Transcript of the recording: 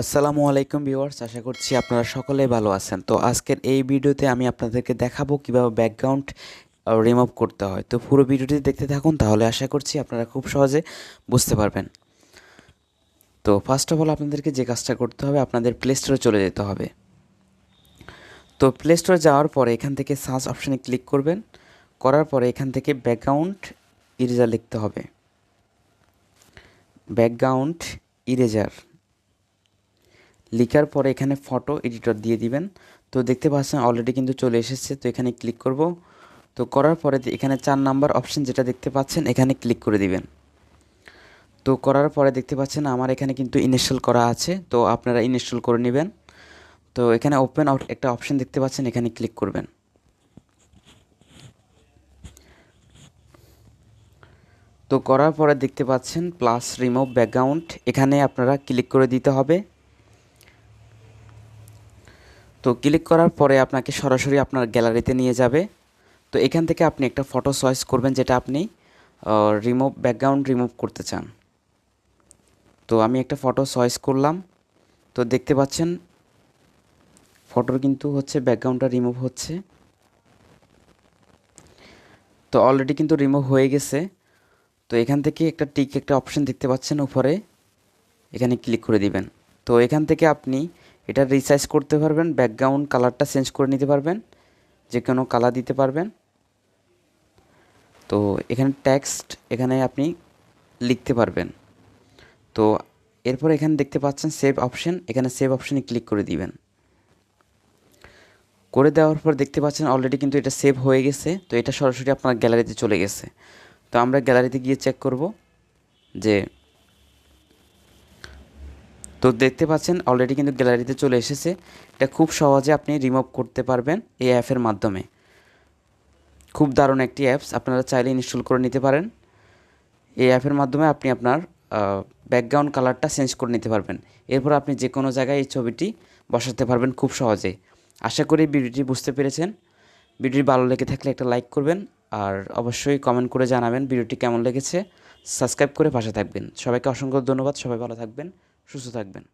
আসসালামু আলাইকুম ভিউয়ার্স, আশা করছি আপনারা সকলেই ভালো আছেন। তো আজকের এই ভিডিওতে আমি আপনাদেরকে দেখাবো কীভাবে ব্যাকগ্রাউন্ড রিমুভ করতে হয়। তো পুরো ভিডিওটি দেখতে থাকুন, তাহলে আশা করছি আপনারা খুব সহজে বুঝতে পারবেন। তো ফার্স্ট অফ অল আপনাদেরকে যে কাজটা করতে হবে, আপনাদের প্লে স্টোরে চলে যেতে হবে। তো প্লে স্টোরে যাওয়ার পরে এখান থেকে সার্চ অপশানে ক্লিক করবেন। করার পরে এখান থেকে ব্যাকগ্রাউন্ড ইরেজার লিখতে হবে। ব্যাকগ্রাউন্ড ইরেজার লিখার পরে এখানে ফটো এডিটর দিয়ে দিবেন। তো দেখতে পাচ্ছেন অলরেডি কিন্তু চলে এসেছে, তো এখানে ক্লিক করব। তো করার পরে এখানে চার নাম্বার অপশন যেটা দেখতে পাচ্ছেন, এখানে ক্লিক করে দিবেন। তো করার পরে দেখতে পাচ্ছেন আমার এখানে কিন্তু ইনস্টল করা আছে, তো আপনারা ইনস্টল করে নেবেন। তো এখানে ওপেন আউট একটা অপশন দেখতে পাচ্ছেন, এখানে ক্লিক করবেন। তো করার পরে দেখতে পাচ্ছেন প্লাস রিমুভ ব্যাকগ্রাউন্ড এখানে আপনারা ক্লিক করে দিতে হবে। তো ক্লিক করার পরে আপনাকে সরাসরি আপনার গ্যালারিতে নিয়ে যাবে। তো এখান থেকে আপনি একটা ফটো চয়েস করবেন যেটা আপনি রিমুভ ব্যাকগ্রাউন্ড রিমুভ করতে চান। তো আমি একটা ফটো চয়েস করলাম। তো দেখতে পাচ্ছেন, ফটোর কিন্তু হচ্ছে ব্যাকগ্রাউন্ডটা রিমুভ হচ্ছে। তো অলরেডি কিন্তু রিমুভ হয়ে গেছে। তো এখান থেকে একটা টিক একটা অপশন দেখতে পাচ্ছেন উপরে। এখানে ক্লিক করে দিবেন। তো এখান থেকে আপনি এটা রিসাইজ করতে পারবেন ব্যাকগ্রাউন্ড কালারটা চেঞ্জ করে নিতে পারবেন যে কোনো কালার দিতে পারবেন। তো এখানে টেক্সট এখানে আপনি লিখতে পারবেন। তো এরপর এখানে দেখতে পাচ্ছেন সেভ অপশন এখানে সেভ অপশনে ক্লিক করে দিবেন। করে দেওয়ার পর দেখতে পাচ্ছেন অলরেডি কিন্তু এটা সেভ হয়ে গেছে, তো এটা সরাসরি আপনার গ্যালারিতে চলে গেছে। তো আমরা গ্যালারিতে গিয়ে চেক করব যে তো দেখতে পাচ্ছেন অলরেডি কিন্তু গ্যালারিতে চলে এসেছে। এটা খুব সহজে আপনি রিমুভ করতে পারবেন এই অ্যাপের মাধ্যমে। খুব দারুণ একটি অ্যাপস আপনারা চাইলে ইনস্টল করে নিতে পারেন। এই অ্যাপের মাধ্যমে আপনি আপনার ব্যাকগ্রাউন্ড কালারটা চেঞ্জ করে নিতে পারবেন। এরপর আপনি যে কোনো জায়গায় এই ছবিটি বসাতে পারবেন খুব সহজেই আশা করি ভিডিওটি বুঝতে পেরেছেন। ভিডিওটি ভালো লেগে থাকলে একটা লাইক করবেন, আর অবশ্যই কমেন্ট করে জানাবেন ভিডিওটি কেমন লেগেছে। সাবস্ক্রাইব করে পাশে থাকবেন। সবাইকে অসংখ্য ধন্যবাদ, সবাই ভালো থাকবেন। সুস্থ থাকবেন।